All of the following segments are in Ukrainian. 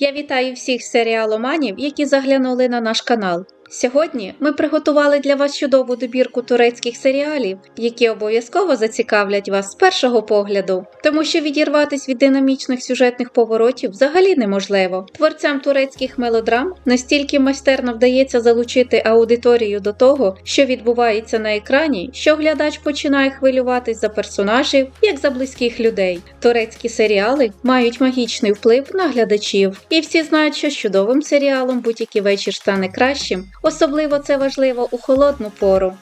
Я вітаю всіх серіаломанів, які заглянули на наш канал. Сьогодні ми приготували для вас чудову добірку турецьких серіалів, які обов'язково зацікавлять вас з першого погляду, тому що відірватись від динамічних сюжетних поворотів взагалі неможливо. Творцям турецьких мелодрам настільки майстерно вдається залучити аудиторію до того, що відбувається на екрані, що глядач починає хвилюватись за персонажів, як за близьких людей. Турецькі серіали мають магічний вплив на глядачів, і всі знають, що чудовим серіалом будь-який вечір стане кращим. Особливо це важливо у холодну пору.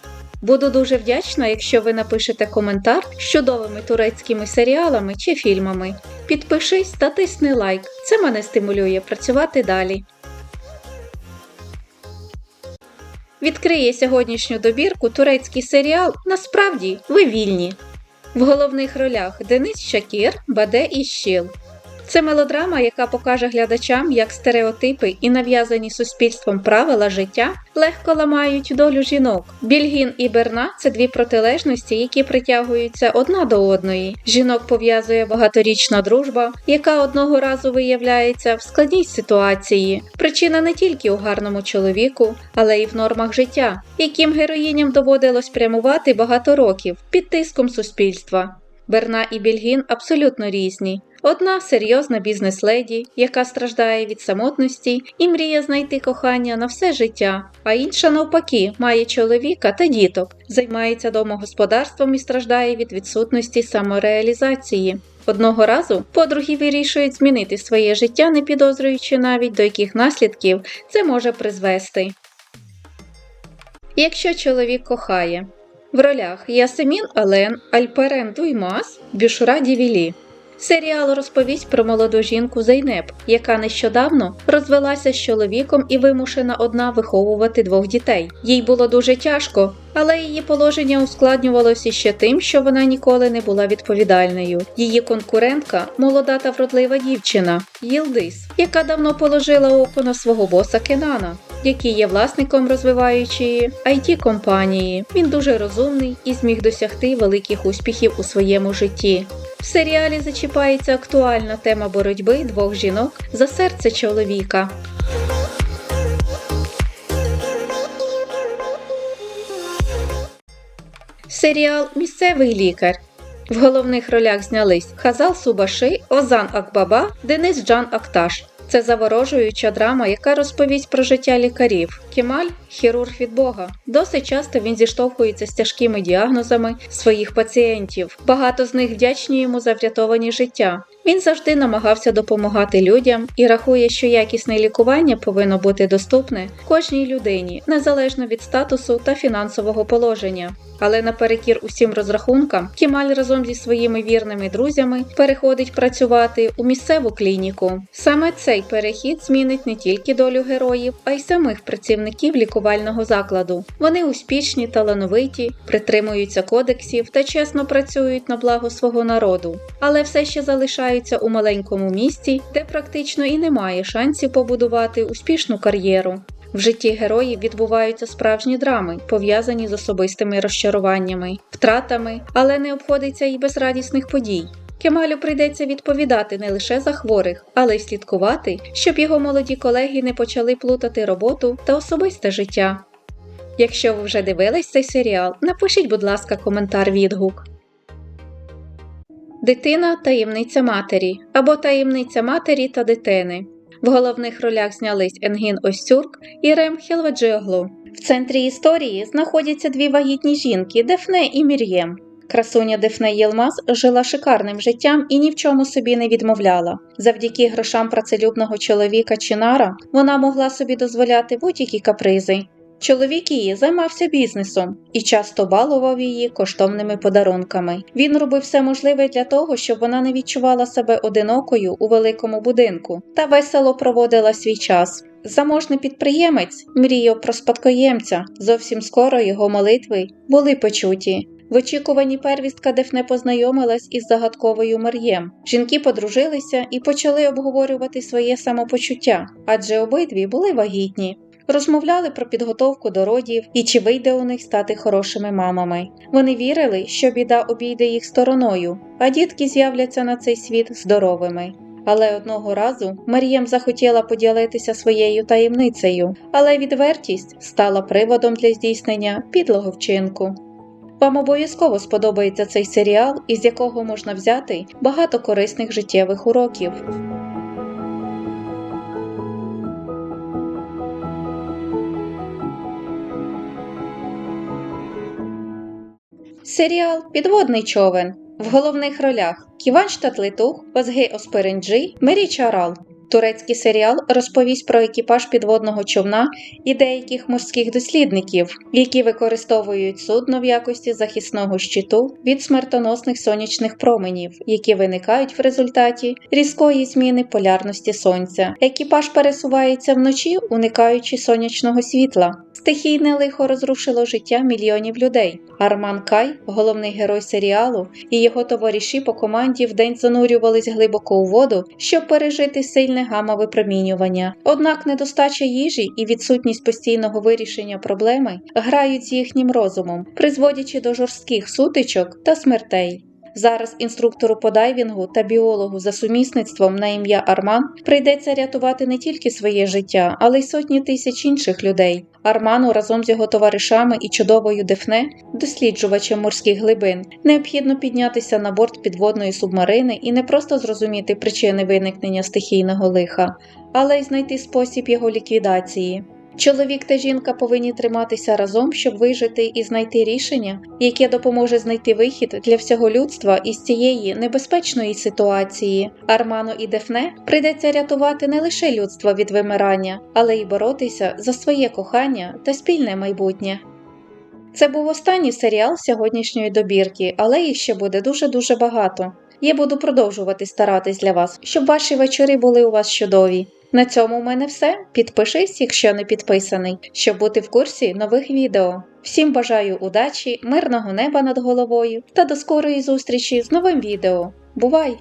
Буду дуже вдячна, якщо ви напишете коментар з чудовими турецькими серіалами чи фільмами. Підпишись та тисни лайк, це мене стимулює працювати далі. Відкриє сьогоднішню добірку турецький серіал Насправді ви вільні. В головних ролях Денис Шакір, Баде і Щіл. Це мелодрама, яка покаже глядачам, як стереотипи і нав'язані суспільством правила життя легко ламають долю жінок. Більгін і Берна це дві протилежності, які притягуються одна до одної. Жінок пов'язує багаторічна дружба, яка одного разу виявляється в складній ситуації. Причина не тільки у гарному чоловіку, але й в нормах життя, яким героїням доводилось прямувати багато років під тиском суспільства. Берна і Більгін абсолютно різні. Одна серйозна бізнес-леді, яка страждає від самотності і мріє знайти кохання на все життя, а інша, навпаки, має чоловіка та діток, займається домогосподарством і страждає від відсутності самореалізації. Одного разу подруги вирішують змінити своє життя, не підозрюючи навіть до яких наслідків це може призвести. Якщо чоловік кохає в ролях Ясемін Ален, Альперен Дуймас, Бюшура Дівілі. Серіал розповість про молоду жінку Зайнеп, яка нещодавно розвелася з чоловіком і вимушена одна виховувати двох дітей. Їй було дуже тяжко, але її положення ускладнювалося ще тим, що вона ніколи не була відповідальною. Її конкурентка молода та вродлива дівчина Їлдис, яка давно положила око на свого боса Кенана. Який є власником розвиваючої it компанії. Він дуже розумний і зміг досягти великих успіхів у своєму житті. В серіалі зачіпається актуальна тема боротьби двох жінок за серце чоловіка. Серіал Місцевий лікар. В головних ролях знялись Хазал Субаши, Озан Акбаба, Денис Джан Акташ. Це заворожуюча драма, яка розповість про життя лікарів. Кемаль хірург від Бога. Досить часто він зіштовхується з тяжкими діагнозами своїх пацієнтів. Багато з них вдячні йому за врятовані життя. Він завжди намагався допомагати людям і рахує, що якісне лікування повинно бути доступне кожній людині, незалежно від статусу та фінансового положення. Але наперекір усім розрахункам, Кімаль разом зі своїми вірними друзями переходить працювати у місцеву клініку. Саме цей перехід змінить не тільки долю героїв, а й самих працівників лікувального закладу. Вони успішні, талановиті, притримуються кодексів та чесно працюють на благо свого народу, але все ще залишаються у маленькому місті, де практично і немає шансів побудувати успішну кар'єру. В житті героїв відбуваються справжні драми, пов'язані з особистими розчаруваннями, втратами, але не обходиться і без радісних подій. Кемалю прийдеться відповідати не лише за хворих, але й слідкувати, щоб його молоді колеги не почали плутати роботу та особисте життя. Якщо ви вже дивились цей серіал, напишіть, будь ласка, коментар відгук. Дитина таємниця матері або таємниця матері та дитини. В головних ролях знялись Енгін Остюрк і Рем Хелваджиоглу. В центрі історії знаходяться дві вагітні жінки Дефне і Мір'єм. Красуня Дефне Єлмаз жила шикарним життям і ні в чому собі не відмовляла. Завдяки грошам працелюбного чоловіка Чинара вона могла собі дозволяти будь-які капризи. Чоловік її займався бізнесом і часто балував її коштовними подарунками. Він робив все можливе для того, щоб вона не відчувала себе одинокою у великому будинку та весело проводила свій час. Заможний підприємець мріяв про спадкоємця. Зовсім скоро його молитви були почуті. В очікуванні первістка Дефне познайомилась із загадковою Мар'єм. Жінки подружилися і почали обговорювати своє самопочуття, адже обидві були вагітні. Розмовляли про підготовку до родів і чи вийде у них стати хорошими мамами. Вони вірили, що біда обійде їх стороною, а дітки з'являться на цей світ здоровими. Але одного разу Марієм захотіла поділитися своєю таємницею, але відвертість стала приводом для здійснення підлого вчинку. Вам обов'язково сподобається цей серіал, із якого можна взяти багато корисних життєвих уроків. Серіал Підводний човен в головних ролях Ківан Штатлитух, Озгей Оспиринджи, Мері Чарал. Турецький серіал розповість про екіпаж підводного човна і деяких морських дослідників, які використовують судно в якості захисного щиту від смертоносних сонячних променів, які виникають в результаті різкої зміни полярності сонця. Екіпаж пересувається вночі, уникаючи сонячного світла. Стихійне лихо розрушило життя мільйонів людей. Арман Кай, головний герой серіалу, і його товариші по команді вдень занурювались глибоко у воду, щоб пережити сильне гамма-випромінювання. Однак недостача їжі і відсутність постійного вирішення проблеми грають з їхнім розумом, призводячи до жорстких сутичок та смертей. Зараз інструктору по дайвінгу та біологу за сумісництвом на ім'я Арман прийдеться рятувати не тільки своє життя, але й сотні тисяч інших людей. Арману разом з його товаришами і чудовою Дефне, досліджувачем морських глибин, необхідно піднятися на борт підводної субмарини і не просто зрозуміти причини виникнення стихійного лиха, але й знайти спосіб його ліквідації. Чоловік та жінка повинні триматися разом, щоб вижити і знайти рішення, яке допоможе знайти вихід для всього людства із цієї небезпечної ситуації. Арману і Дефне прийдеться рятувати не лише людство від вимирання, але й боротися за своє кохання та спільне майбутнє. Це був останній серіал сьогоднішньої добірки, але їх ще буде дуже-дуже багато. Я буду продовжувати старатись для вас, щоб ваші вечори були у вас чудові. На цьому в мене все. Підпишись, якщо не підписаний, щоб бути в курсі нових відео. Всім бажаю удачі, мирного неба над головою та до скорої зустрічі з новим відео. Бувай!